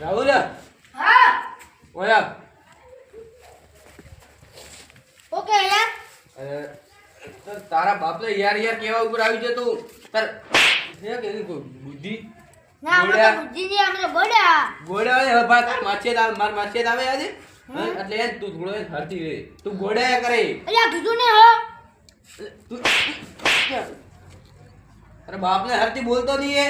રાહુલ હા. ઓયા ઓકે યાર. તારા બાપને યાર યાર કેવા ઉપર આવી જતો તાર છે કે બુદ્ધિ? ના તો ગોળ્યા. બુદ્ધિથી અમે ગોડા ગોળે હવે ભાત માછેદ આવે માર માછેદ આવે આજે? એટલે એ તું થોડો હરતી રે તું ગોડા કરે. અલ્યા કીધું ને હો. તું અરે બાપને હરતી બોલતો નહીં એ.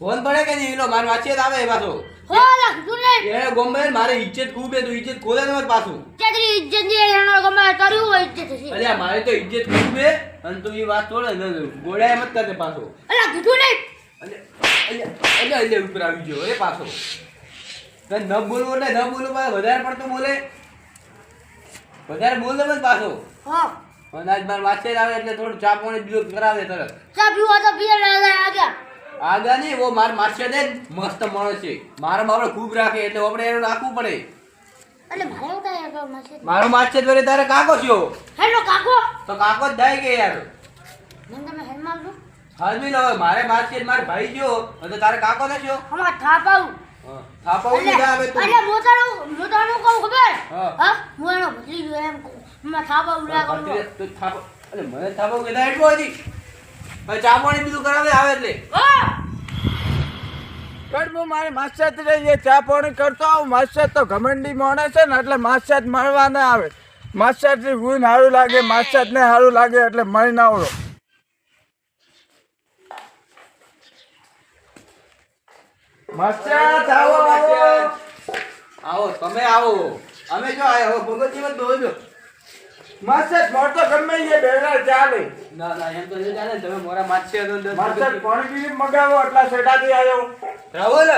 ફોન પડે કે નહીં? લો માર માછેદ આવે પાછો. હો ને એ ગોમ્બે મારે ઇજ્જત ખૂબ હે તો ઇજ્જત ખોલે તમાર પાછું. ચેતરી ઇજ્જતની એનો ગમે કર્યું હોય ઇજ્જત છે અલ્યા મારે તો ઇજ્જત ખૂબ હે અને તું એ વાત છોડે ને ગોળ્યા મત કરતે પાછો. અલ્યા કીધું ને અલે અલે અલ્યા ઉપર આવી ગયો એ પાછો. તને ન બોલવો ને ન બોલવો વધારે પડતો બોલે. વધારે બોલ ને મત પાછો. હા. અને આજ માર આવે એટલે થોડું ચા પાણી બીજો કરાવે તરત. ચા પીવા તો પીએ ને આ ગયા આગા નહીં વો માર દે મસ્ત માણસ છે. મારા બાપડે ખૂબ રાખે એટલે આપણે એનું રાખવું પડે. એટલે મારો કાય યાર કહો મારો મારશે જ તારે કાકો છો? હેલો કાકો! તો કાકો જ થાય કે યાર. મને તમે હેડ મારજો. હાલમી લો મારે મારશે માર ભાઈ જો તો તારે કાકો ન છો? અમાર થાપાઉ થાપાઉ થાપાવું નહીં આવે તો. અલ્યા મોતાનું મોતાનું કહું ખબર? હા. હા એનો ભત્રી ગયો એમ કહું. અમાર થાપાઉ લાગો તો કહું ભત્રીજા, તું થાપા અરે મને થાપાવું કીધા એટલું હજી. હવે ચા પાણી બીજું કરાવે આવે એટલે. પણ હું મારી માસ્ટર રહીએ ચા પાણી કરતો આવું. માસ્ટર તો ઘમંડી માણસ છે ને એટલે માસ્ટર મળવા ના આવે. માસ્ટરથી હું સારું લાગે માસ્ટર ને સારું લાગે એટલે મળી ના આવડો. માસ્ટર આવો આવો. આવો તમે આવો. અમે જો આયા હો ભગવતી મત દોજો મોર તો ગમે એ બેરા ચાલે ના ના એમ તો નહીં ચાલે તમે મોરા મારશે તો માસ્ટર પાણી પીને મગાવો એટલા સેટાથી આવ્યો રાહુલ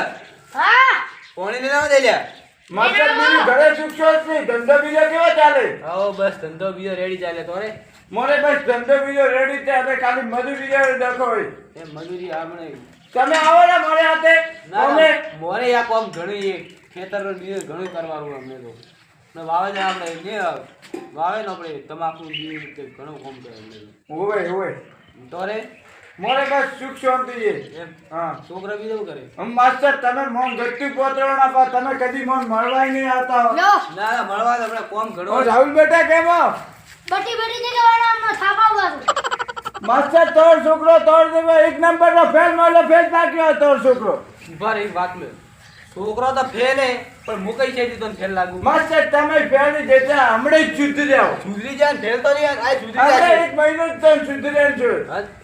હા. પાણી લઈને આવો દે લ્યા. માસ્ટર બીજું ઘરે સુખશો જ નહીં. ધંધો બીજો કેવો ચાલે? આવો બસ ધંધો બીજો રેડી ચાલે તો રે. મોરે બસ ધંધો બીજો રેડી છે. હવે ખાલી મજૂરી જાય દેખો હોય. એ મજૂરી આપણે તમે આવો ને મારે હાથે. ના અમે મોરે આ કામ ઘણું એ ખેતર બીજું ઘણું કરવાનું અમને તો. ને વાવે ને આપણે ને વાવે ને આપણે તમાકુ તે ઘણું કામ કરે તો રે? મોરે બસ સુખ શાંતિ છે. એમ. હા. છોકરા બીજું શું કરે? હમ માસ્ટર તમે મોન ગત્તી પોતરો ના તમે કદી મોન મળવાય નહીં આવતા. ના ના મળવા તો આપણે કામ ઘણું રાહુલ બેટા કેમ? બટી બટી ને માસ્ટર તોર છોકરો તોર દેવા. એક નંબર નો ફેલ મળ્યો ફેલ નાખ્યો તોર છોકરો. બરાબર રહી વાત લે. છોકરો તો ફેલ હે પણ મુકઈ છે તને ફેલ લાગુ. માસ્ટર તમે ફેલની જેતા હમણે જ શુદ્ધ જાઓ. સુધરી જાય ફેલ તો નહીં આ સુધરી જાય એક મહિનો જ તમે જાય છો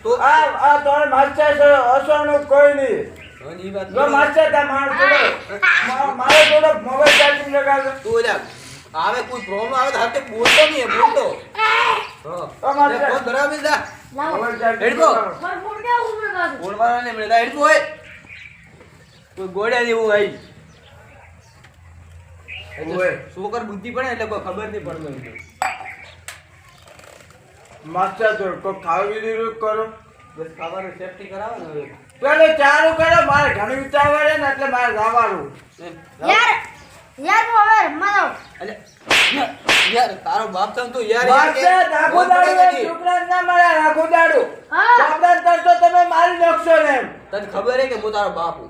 તો આ આ તો માસ્ટર છે અસવાનું કોઈ નહીં. જો માસ્ટર તા માર થોડો મારો થોડો મોબાઈલ ચાર્જિંગ લગાવજો તું જા આવે કોઈ પ્રોબ્લેમ આવે તો હાથે બોલતો નહીં બોલતો. હા માસ્ટર લે, ફોન ધરાવી દે લાવો મોબાઈલ ચાર્જિંગ બાજુ બોલવાના ને મળે. હેડ હોય કોઈ ગોળ્યા જેવું આવી છોકર બુદ્ધિ પડે એટલે કોઈ ખબર નહીં પડતો માસ્ટર તો કોઈ ખાવી દીધું કરો. બસ ખાવાનું સેફટી કરાવો ને હવે. પેલો ચાલુ કરો મારે ઘણું છે ને એટલે મારે જવાનું યાર યાર હું હવે રમવા યાર, તારો બાપ થઈને તું યાર યાર પડે દાડું છોકરા ના મારા રાખો દાડો. હા. સાવધાન કરશો તમે મારી નાખશો ને એમ. તને ખબર હે કે હું તારો બાપ હું?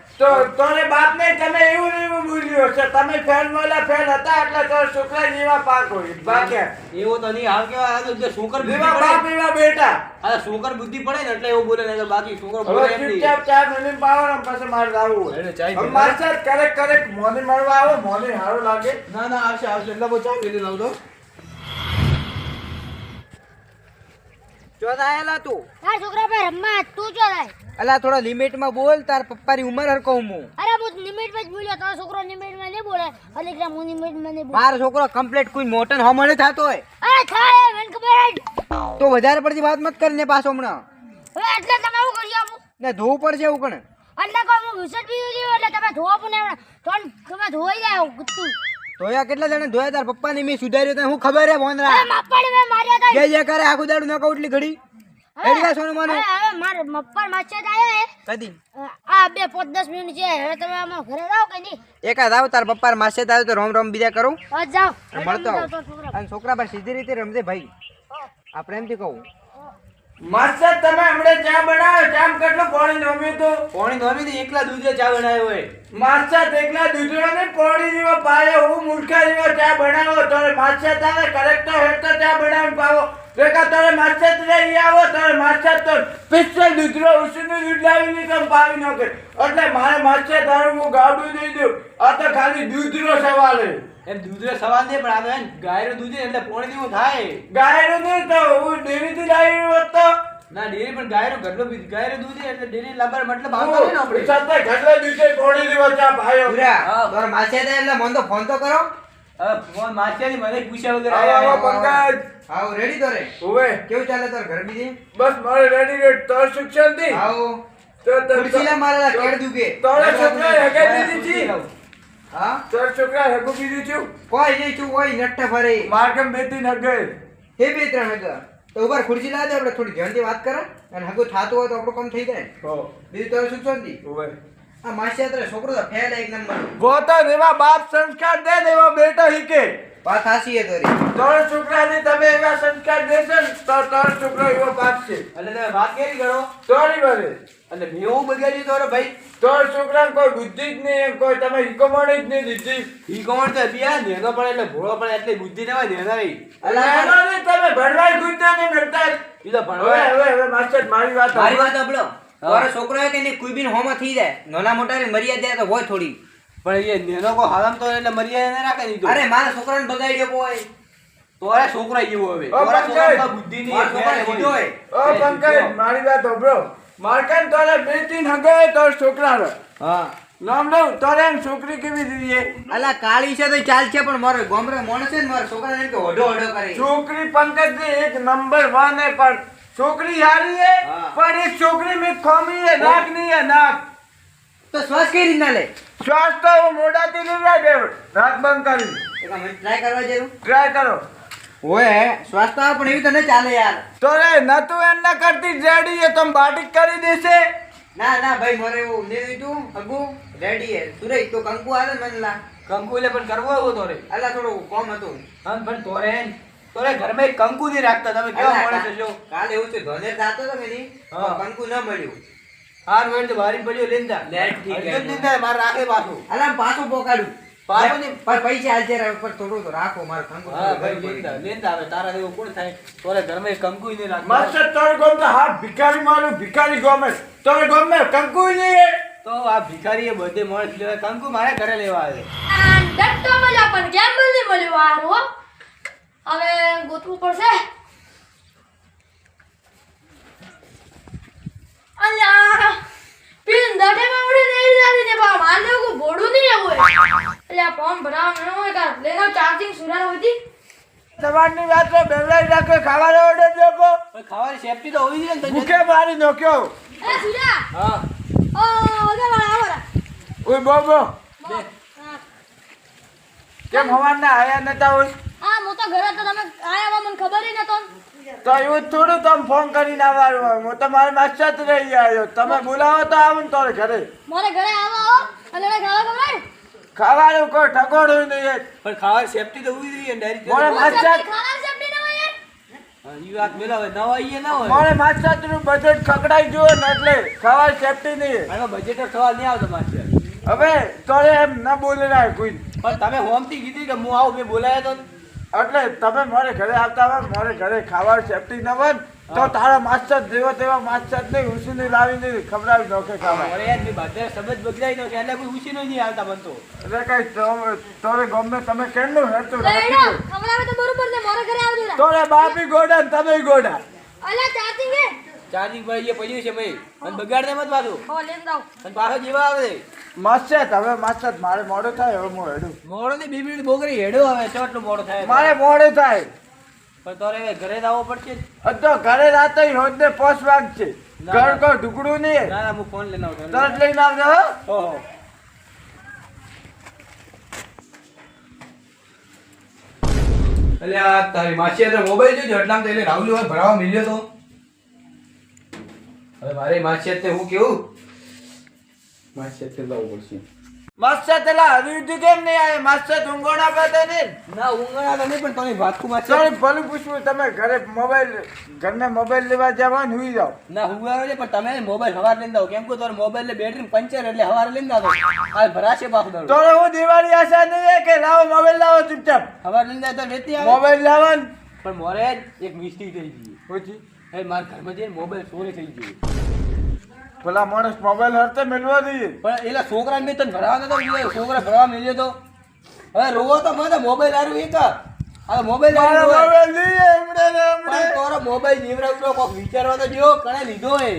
તો તોને બાપ ને તમે એવું એવું બોલ્યો છે. તમે ફેન મોલા ફેન હતા એટલે તો શુક્લા જેવા પાક હોય. ભાગ્યા એવો તો નહીં આવ કેવા? આ તો બુદ્ધિ જેવા બાપ એવા બેટા આ શુકર બુદ્ધિ પડે ને એટલે એવું બોલે ને બાકી શુકર બોલે નહીં. ચૂપચાપ ચા મિલી પાવો ને પછી મારે જવું એને ચાય હોય પીવા. માસ્ટર કરેક કરેક મોની મળવા આવો મોને સારું લાગે. ના ના આવશે આવશે. એટલે બહુ ચા પી લઈને ચોથા આયેલા તું. તાર છોકરા પર રમવા તું જો થાય અલા થોડા લિમિટમાં બોલ તાર પપ્પાની ઉંમર હરકો હું અરે હું લિમિટમાં જ બોલ્યો તારો છોકરો લિમિટમાં નહીં બોલે. અલે કે હું નિમિટમાં નહીં બોલે. મારો છોકરો કમ્પ્લીટ કોઈ મોટન હોમણે થતો હોય. અરે થાય મને ખબર તો વધારે પડતી વાત મત કરીને પાછો હમણાં. હવે એટલે તમે હું કરી આપું ને ધોવું પડશે એવું કણ. એટલે કહો હું વિસર્જ પીધું એટલે તમે ધોવા પણ તમે ધોઈ જાય ગુત્તું. ધોયા કેટલા જણા? ધોયા તાર પપ્પાની મેં સુધાર્યો તને. હું ખબર હે ભોંદરા જે જે કરે આખું દાડું ન કઉટલી ઘડી. એડી સોનું માનું. હવે મારે મપ્પર માછે આયા હે. કદી? આ બે પાંચ દસ મિનિટ છે. હવે તમે આમાં ઘરે જાવ કે નહીં? એકાદ જાવ તાર પપ્પા માછે આવ્યો તો રોમ રોમ બીજા કરું. હા જાવ મળતો. અને છોકરા પર સીધી રીતે રમજે ભાઈ. આ પ્રેમથી કહું. માસ્ટર તમે હમણાં ચા બનાવો ચા કેટલું પાણી નમ્યું તો? પોણી નમી ને એકલા દૂધે ચા બનાવ્યો હોય. માસ્ટર એકલા દૂધનો ને પાણી જેવો પાયો હું મૂર્ખા જેવો ચા બનાવો તો માસ્ટર તારે. કરેક્ટ હેડ તો ચા બનાવી પાવો. ભેગા તારે માસ્ટર રહી આવો તારે માસ્ટર તો પિસ્તોલ દૂધનો ઉસીનું દૂધ લાવીને તમે પાવી નાખે એટલે મારે માસ્ટર તારું હું ગાવડું દઈ દઉં. આ તો ખાલી દૂધનો સવાલ. છે એમ દૂધનો સવાલ નહીં પણ આ તો ગાયનું દૂધ એટલે પોણી જેવું થાય. ગાયનું નહીં તો હું તો ના ડેરી પણ ગાયનો ઘરનું બી- ગાયનું દૂધ એટલે ડેરી લાવવાનો મતલબ આવતો નહીં ને આપણે. છતાંય ઘટલા દિવસે કોણી જેવો ચા પાયો પૂરા માસે થાય એટલે મન તો ફોન તો કરો. ફોન માસ્યાની મને પૂછ્યા વગર આવો, પંકજ. આવ રેડી તો રે હોવે. કેવું ચાલે તાર ઘર બીજી? બસ મારે રેડી રેડ તાર શિક્ષણથી આવો તો તો- ખુરશીલા મારા કેડ દુકે તારા છોકરા હગાઈ દીધી છી. હા? તોર છોકરા હગું કીધું છું. કોઈ નહીં છું કોઈ નટ્ટા ફરે. માર્કમ બેતી નગર હે બે ત્રણ હગા? તો ઉપર ખુરશી લાવે આપણે થોડી ધ્યાનથી વાત કરે. અને હગું થાતું હોય તો આપણું કામ થઈ જાય. હો. બીજું તારું સુખ શાંતિ આ માસિયાત્રે છોકરો તો ફેલ એક નંબર. ગોતો તો દેવા બાપ સંસ્કાર દે દેવા બેટો હીકે. વાત હાસી એ તોરી. તારા છોકરાને તમે એવા સંસ્કાર દેશો તો તારો છોકરો એવો બાપ છે. એટલે તમે વાત કેરી કરો? તારી વારે એટલે મેં એવું બગાડ્યું તો ભાઈ. તો છોકરાને કોઈ બુદ્ધિ જ નહીં કોઈ તમે હિકોમણ જ નહીં દીધી. હિકોમણ તો બિયા નેનો પણ એટલે ભોળો પણ એટલે બુદ્ધિ ના નેના અલા તમે ભણવાય ગુજ્જા નહીં જ. ઈ તો ભણવા હવે હવે માસ્ટર મારી વાત મારી. વાત સાંભળો. તમારો છોકરો કે નહીં કોઈ બી હોમાં થઈ જાય. નાના મોટા ની મર્યાદા તો હોય થોડી. પણ એ નેનો કો હાલમ તો એટલે મર્યાદા ના રાખે તો. અરે મારા છોકરાને બગાડ્યો કોઈ. તોરા છોકરા જેવો હવે તોરા! બુદ્ધિ નહીં. છોકરો ઓ પંકજ મારી વાત સાંભળો. મારકાન તારે બે તીન હગે તો છોકરા છોકરાનો હા. નામ લઉં તારે એમ છોકરી કેવી દીધી અલા કાળી છે તો ચાલશે પણ મારે ગોમરે મોણ છે ને મારા છોકરા એમ કે ઓઢો ઓઢો કરે છોકરી પંકજ એક નંબર વન હે પણ છોકરી હારી હે. પણ એક છોકરી મેં ખોમી હે નાક નહીં હે નાક. તો શ્વાસ કઈ રીતના લે? શ્વાસ તો મોઢાથી નહીં નાક બંધ કરી ટ્રાય કરવા જેવું? ટ્રાય કરો. ઓય સ્વાસ્થ્ય પણ એવી તને ચાલે યાર. તો રે નતું એમ ના કરતી રેડી હે તમ બાટી કરી દેશે. ના ના ભાઈ મોરે એવું ને દીધું હગુ રેડી હે. સુરેશ તો કંકુ આવે ને મને લા. કંકુ એટલે પણ કરવો એવું તોરે અલા થોડું કોમ હતું. હા પણ તોરે હે ને, તોરે ઘરમાં માં કંકુ નહીં રાખતા તમે કેવા મળે છે જો કાલે એવું છે ઘરે જાતો તો મેની. કંકુ ન મળ્યું. હાર વેણ તો બારી પડ્યો લેંદા લેટ ઠીક હે. લેંદા મારે રાખે પાછો. અલા પાછું પોકાડું. પૈસા હાલ જરા થોડું તો રાખો મારે કંકુ હા ભાઈ ઘર લેન જા, પડી. લેન જા હવે તારા જેવો કોણ થાય? તોરે ઘરમાં કંકુ નહીં રાખતા. માસ્ટર તારે ગમ તો હા ભિખારી મારું ભિખારી ગમે. તારે ગમે કંકુ નહીં તો આ ભિખારી એ બધે માણસ લેવા કંકુ મારે ઘરે લેવા આવે. ડટ્ટો મળ્યો પણ કેમ નથી મળ્યો હારો હવે ગોતવું પડશે. અલ્યા પીનમાં નહીં ન સવારની વાત તો બેવડાઈ રાખે ખાવાનો ઓર્ડર દેખો ખાવાની સેફટી તો હોવી જોઈએ ભૂખે મારી નાખ્યો. એ સુરા હા. ઓ ઓગે વાળા આવરા ઓય બોબો બે. કેમ હવારના આયા નતા હોય હા હું તો ઘરે તો તમે આયા મને ખબર ય નતો તો એવું થોડું તમે ફોન કરીને આવવાનું હોય. હું તમારે માસ્ટર જ રહી આવ્યો તમે બોલાવો તો આવું ને તારે ઘરે. મારે ઘરે આવો અને ખાવા ખાવાનું કોઈ ઠકોડું નહીં પણ ખાવાની સેફટી તો હોવી જોઈએ ડાયરેક્ટ તો- માસ્ટર ખાવા સેફટી ન હોય યાર. ઈ વાત મેલા હોય ન હોય ના હોય. મારે માસ્ટરનું બજેટ ખકડાઈ ને એટલે ખાવા સેફટી નહીં હવે બજેટ સવાલ નહીં આવતો માસ્ટર હવે તો એમ ના બોલેલા કોઈ. પણ તમે હોમથી કીધી કે હું આવું મેં બોલાયા તો? એટલે તમે મારે ઘરે આવતા હોય મારે ઘરે ખાવા સેફટી ન હોય તો તારા માસ્ટર જેવા તેવા માસ્ટર નહીં ઉસીની લાવીને ખવડાવી નાખે ખાવા. અરે યાર મે બધે સમજ બગડાઈ નો એટલે કોઈ ઉછીનો નહીં આવતા બનતો. એટલે કઈ તારે ગમે તમે હેરતું લઈડો રાખી ખબરાવે તો બરોબર ને મારે ઘરે આવજો રા તારે બાપી ગોડા તમે ગોડા. અલા ચાર્જિંગ હે ચાર્જિંગ ભાઈ એ પડ્યું છે ભાઈ. અને બગાડને મત પાછું. હો લેન દાવ અને પાછો જેવા આવે. માસ્ટર હવે માસ્ટર મારે મોડો થાય હવે હું હેડું. મોડો ને બીબી બોગરી હેડો આવે ચોટલું મોડો થાય. મારે મોડો થાય. પણ તારે હવે ઘરે જ આવવો પડશે ને. ઘરે રાતે રોજ ને પોસ્ટ વાગ છે. ઘર ના. ઢુકડું નહીં. ના ના હું ફોન લઈને આવતો તરત લઈને આવજો હો. એટલે આ તારી માસી તો મોબાઈલ જોજો એટલામાં તો એટલે રાહુલ હોય ભરાવા મળ્યો તો. હવે મારે માસી તે હું કેવું? તે લાવવું પડશે. માસ્ટર પેલા હરિયુદ્ધ કેમ નહીં આવે? માસ્ટર ઊંઘોણા પડે ને? ના ઊંઘણા તો નહીં પણ તમે ભલું પૂછવું તમે ઘરે મોબાઈલ ઘરને મોબાઈલ લેવા જવા ને હુઈ જાઓ. ના હું આવે છે પણ તમે મોબાઈલ હવાર લઈને આવો. કેમ કે તમારો મોબાઈલ ને બેટરી પંચર એટલે હવાર લઈને આવો. આ ભરાશે તો હું દિવાળી આશા નહીં કે લાવો મોબાઈલ લાવો ચૂપચાપ? હવાર લઈને આવે તો રેતી આવે. મોબાઈલ લાવો પણ મોરે એક મિસ્ટેક થઈ ગઈ. પછી? એ મારા ઘરમાં જઈને મોબાઈલ ચોરી થઈ ગયો. પેલા માણસ મોબાઈલ હરતે મેળવા દઈએ. પણ એલા છોકરાને મેં તને ભરાવા કીધો છોકરા ભરાવા મેળ્યો તો. હવે રોવો તો મને મોબાઈલ હારું એક. આ મોબાઈલ મારો હારું રોવે. મોબાઈલ પણ તારો મોબાઈલ જીવરાવનો કોક વિચારવા તો જો કણે લીધો એ.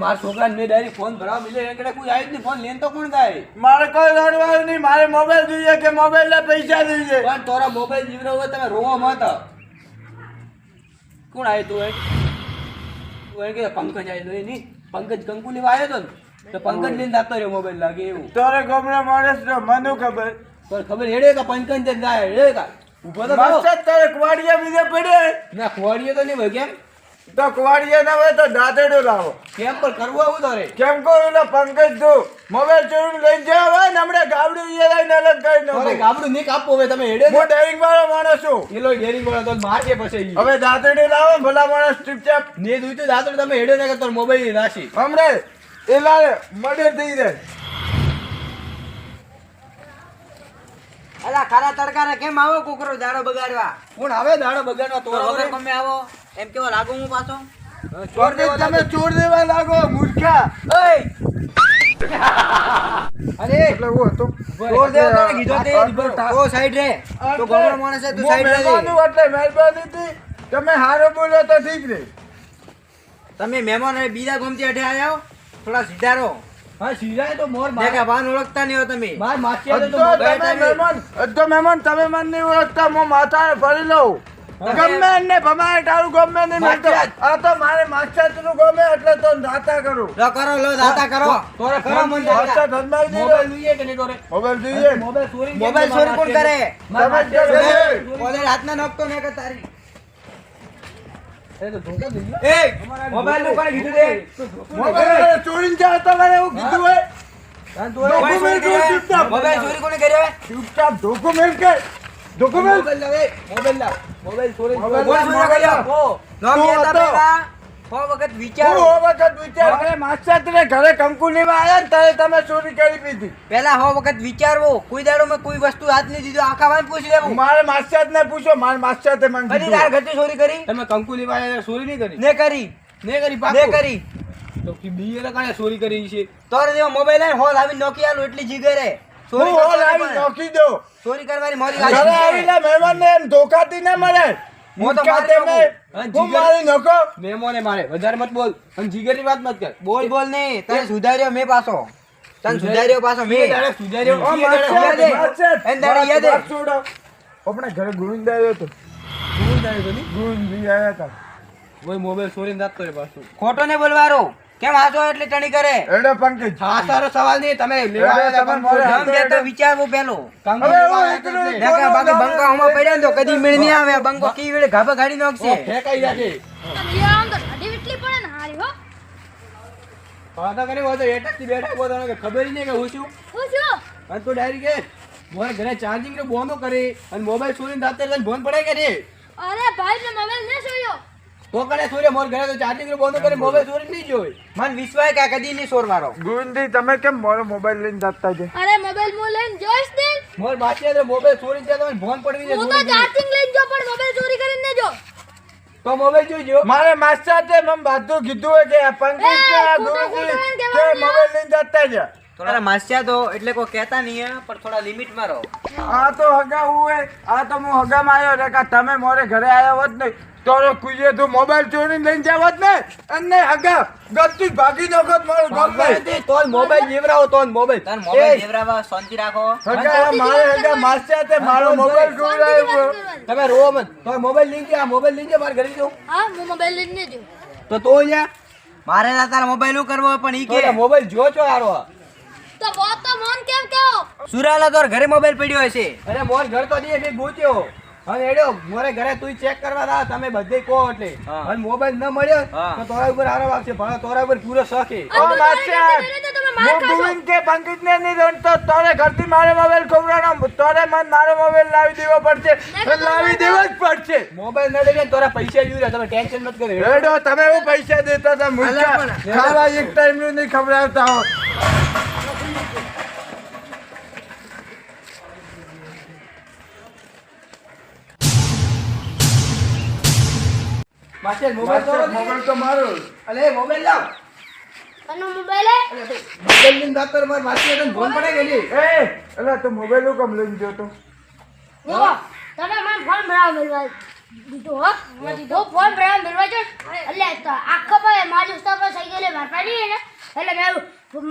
મારા છોકરાને મેં ડાયરી ફોન ભરાવા મિલ્યો એકડે કોઈ આવી જ નહીં. ફોન લેન તો કોણ થાય મારે કોઈ લડવાનું નહીં. મારે મોબાઈલ જોઈએ કે મોબાઈલ ના પૈસા જોઈએ? પણ તારો મોબાઈલ હોય તમે રોવા મત. કોણ આવ્યું તું એ તું એ કે પંકજ આવેલો એ નહીં? પંકજ કંકુલી આવ્યો તો ને તો પંકજ લઈને જતો રહ્યો મોબાઈલ લાગે એવું. તારે ગમડા માણસ નો મને ખબર. પણ ખબર હેડે કા પંકજ જાય હેડે કા? ઊભો તો તારે કવાડિયા બીજે પડે. ના કવાડિયા તો નહીં ભાઈ કેમ? તો કુવાડિયા ના હોય તો દાદડો લાવો. કેમ પણ કરવું આવું તારે? કેમ કહું ને પંકજ જો મોબાઈલ ચોરી લઈ જવા હોય ને હમણાં ગાબડું એ લઈને અલગ કરી નો અરે ગાબડું નીક આપો હવે તમે હેડે હું ડેરિંગ વાળો માણસ છું. એલો ડેરિંગ વાળો તો મારજે પછી ઈ. હવે દાદડી લાવો ભલા માણસ ચૂપચાપ. ને દુઈ તો તમે હેડે ને કે તારો મોબાઈલ રાશી. હમણે એ લાવે મર્ડર થઈ જાય. અલા ખારા તડકારે કેમ આવો કુકરો દાડો બગાડવા? કોણ આવે દાડો બગાડવા? તો હવે? તમે આવો. એમ કેવો લાગો હું પાછો? ચોર તમે ચોર દેવા લાગો મૂર્ખા. અરે એટલે હું હતો. ચોર દેવા કોણે કીધો તે ઓ સાઈડ રે. તો ગોમડો માણસ છે તું સાઈડ રે એટલે મહેરબાની હતી તમે હારો બોલો તો ઠીક રે. તમે મહેમાન હવે બીજા ગોમથી અઠે આયા થોડા સીધા રહો હા શિરાય તો મોર માર. ભાન ઓળખતા નહીં હો તમે. માર માસિયા તો તમે મહેમાન મહેમાન તમે મન નહીં ઓળખતા હું માથાને ભરી લઉં. ગમે ને ભમાય તારું ગમે નહીં મળતો. આ તો મારે માસ્ટર તું ગમે એટલે તો દાતા કરું. લો કરો લો દાતા કરો. તોરે કરો મન દાતા. ધર્માઈ મોબાઈલ જોઈએ કે નહીં તોરે? મોબાઈલ જોઈએ. મોબાઈલ ચોરી મોબાઈલ ચોરી કોણ કરે? તમે કરો. ચોરી- ઓલે ને કે તારી? એ તો ધોકો દે. એ મોબાઈલનું કોણે કીધું તે મોબાઈલ ચોરી જાઓ તમારે એવું કીધું હોય? ડોક્યુમેન્ટ ચોરી કોણે કર્યો ચૂપચાપ ડોક્યુમેન્ટ કર ડોક્યુમેન્ટ? મોબાઈલ લાવે મોબાઈલ લાવ. મોબાઈલ લાવ? લાવ. તું વખત વિચારો. હું વખત વિચાર કરે માસ્ટર તને ઘરે કંકુ લેવા આવ્યા ને ત્યારે તમે ચોરી કરી દીધી. પેલા સો વખત વિચારવો. કોઈ દાડો મેં કોઈ વસ્તુ હાથ નહીં દીધો આખા વાન પૂછી લેવું. મારે માસ્ટર ને પૂછો મારે માસ્ટર તે મને તાર. ચોરી કરી? તમે કંકુ લેવા આવ્યા ચોરી નહીં કરી? ને કરી. ને કરી ને કરી. તો કે બીએ તો કાંઈ ચોરી કરી છે. તોરે મોબાઈલ હે આવીને નોકી આલું એટલી જીગરે. ચોરી હોલ કરતો આવી નહીં નોખી દો ચોરી કરવાની મોરી ઘરે વાત મહેમાન ને ધોકાતી ના મળે. હું તો મૂર્ખા મારી તમે. હા, હું મારી નોખો. મેમોને મારે. વધારે મત બોલ. અને જીગરની વાત મત કર. બોલ બોલ નહીં. તને સુધાર્યો મેં પાછો. તને સુધાર્યો પાછો મેં. સુધાર્યો. આપણે ઘરે ગોવિંદ આવ્યો હતો. આવ્યા મોબાઈલ ચોરીને પાછું. ખોટો ને બોલવારો. કેમ હાચો એટલે ચણી કરે? એડે પંકજ. હા તારો સવાલ નહીં. તમે લેવા તમે કંકુ. વિચારવું પેલો હવે એકલો બાકી બંકો હમો પડ્યા ને તો કદી મેળ નહીં આવે. બંકો કી વેળે ગાભા ગાડી નાખશે. જાજે જશે આમ તો વીટલી પડે ને હારી હો વાતો કરી હોય તો એટકથી હોય તો તને ખબર નહીં કે હું છું. હું છું અને તું ડાયરી કે મોરે ઘરે ચાર્જિંગ નો બોનો કરી અને મોબાઈલ છોડીને રાતે લઈને ફોન પડે કે રે અરે ભાઈ ને મોબાઈલ ને જોયો તો કને ચોરી મોર ઘરે તો ચાર્જિંગ બોનો કરે મોબાઈલ ચોરી નહીં જોઈ મન વિશ્વાસ કે કદી નહીં સોરવારો. ગોવિંદજી તમે કેમ મારો મોબાઈલ લઈને જતા છે? અરે મોબાઈલ લઈને જોઈશ મોર બાકી તો મોબાઈલ ચોરી જાય તો ફોન પડવી હું તો ચાર્જિંગ લઈને જો પણ મોબાઈલ ચોરી કરીને જો. તો મોબાઈલ જોઈજો મારે માસ્ટર તે મને બધું કીધું હોય કે આ પંકજ કે કે મોબાઈલ લઈને જતા છે. થોડા માસ્યા તો એટલે કોઈ કહેતા નહીં હે, પણ થોડા લિમિટમાં રહો. આ તો હગા હું આ તો હું હગામાં આવ્યો રે કા તમે મોરે ઘરે આવ્યા હોત ને તો કુઈએ તું મોબાઈલ ચોરી લઈને જાવત ને અને હગા ગત્તી ભાગી નાખોત મારું ગમ મોબાઈલ તો મોબાઈલ જેવરાવો તો મોબાઈલ તાર મોબાઈલ દેવરાવા શાંતિ રાખો. હગા મારે હગા માસ્યા તે મારો મોબાઈલ આવ્યો. તમે રો મત તો મોબાઈલ લઈ ગયા મોબાઈલ લઈ ગયા મારે ઘરે જો હા હું મોબાઈલ લઈને જો તો તો અહીંયા મારે ના તારા મોબાઈલનું કરવો પણ ઈ કે. મોબાઈલ જો છો હારો? તો બો તો મોન કેમ કહો સુરાલા તો ઘરે મોબાઈલ પડ્યો હશે. અરે મોન ઘર તો નહીં મેં ગોત્યો અને એડ્યો મોરે ઘરે તું ચેક કરવા દા તમે બધે કહો એટલે. અને મોબાઈલ ન મળ્યો તો તોરા ઉપર આરામ આવશે ભણો તોરા ઉપર પૂરો શક ઓ બાદશાહ હું ગોવિંદ કે પંડિત ને નહીં જાણતો તારે ઘરથી મારો મોબાઈલ ખવડાવવાનો તારે મને મારો મોબાઈલ લાવી દેવો પડશે. લાવી દેવો જ પડશે. મોબાઈલ ન દેને તોરા પૈસા જોઈ તમે ટેન્શન મત કરો એડો તમે હું પૈસા દેતા હતા મૂર્ખા. ખાવા એક ટાઈમનું નહીં ખવડાવતા હો માસ્ટર મોબાઈલ તો મોબાઈલ તો મારો અલે મોબાઈલ લાવ. અને મોબાઈલ અલે મોબાઈલની વાત માર માસ્ટર તને ફોન પડે ગયેલી. એ અલા તો મોબાઈલનું કેમ લઈને ગયો તો. જુઓ, તમે મને ફોન ભરાવા મેળવા દીધો હો? મને દીધો ફોન ભરાવા મેળવા છો એટલે તો આખો ભાઈ મારા દોસ્તા પર થઈ ગયેલી માર પાડી ને એટલે મેં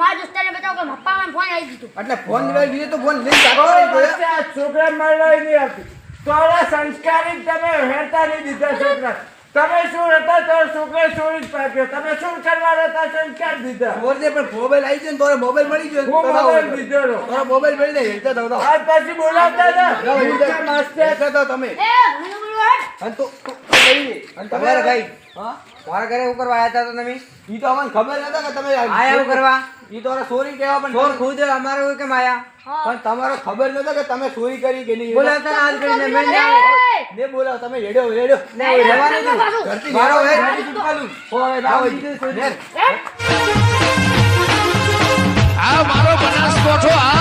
મારા દોસ્તાને બતાવું કે પપ્પા મને ફોન આવી દીધો. એટલે ફોન લેવા દીધો તો ફોન જાતો છોકરા મળવા નહીં આવતી. તારા સંસ્કારી તમે હેરતા નહીં દીધા છોકરા. તમે શું હતા તો છોકરા ચોરી જ પાક્યો? તમે શું કરવા હતા ક્યાં દીધા? મોરજે પણ મોબાઈલ આવી છે ને તોરે મોબાઈલ મળી ગયો. હું મોબાઈલ. દીધો નો તારો મોબાઈલ મળી જાય હેડતા તો આજ પછી બોલાવતા હતા માસ્ટર. હતા તમે. અને તો. અને તમારે ભાઈ હા? મારા ઘરે શું કરવા આવ્યા હતા તમે? ઈ તો અમને ખબર નતા કે તમે આયા. શું કરવા? ઈ તો અરે કહેવા પણ ચોર ખુદ અમારે કેમ આયા? પણ તમારો ખબર નતા કે તમે ચોરી કરી કે નહીં. ને હાલ કરીને. મેં ને બોલાવ તમે હેડ્યો હેડ્યો ને રહેવાનું તમે ધરતી મારો હે. હો, હવે લાવો ઈ. આ મારો બનાસકોઠો આ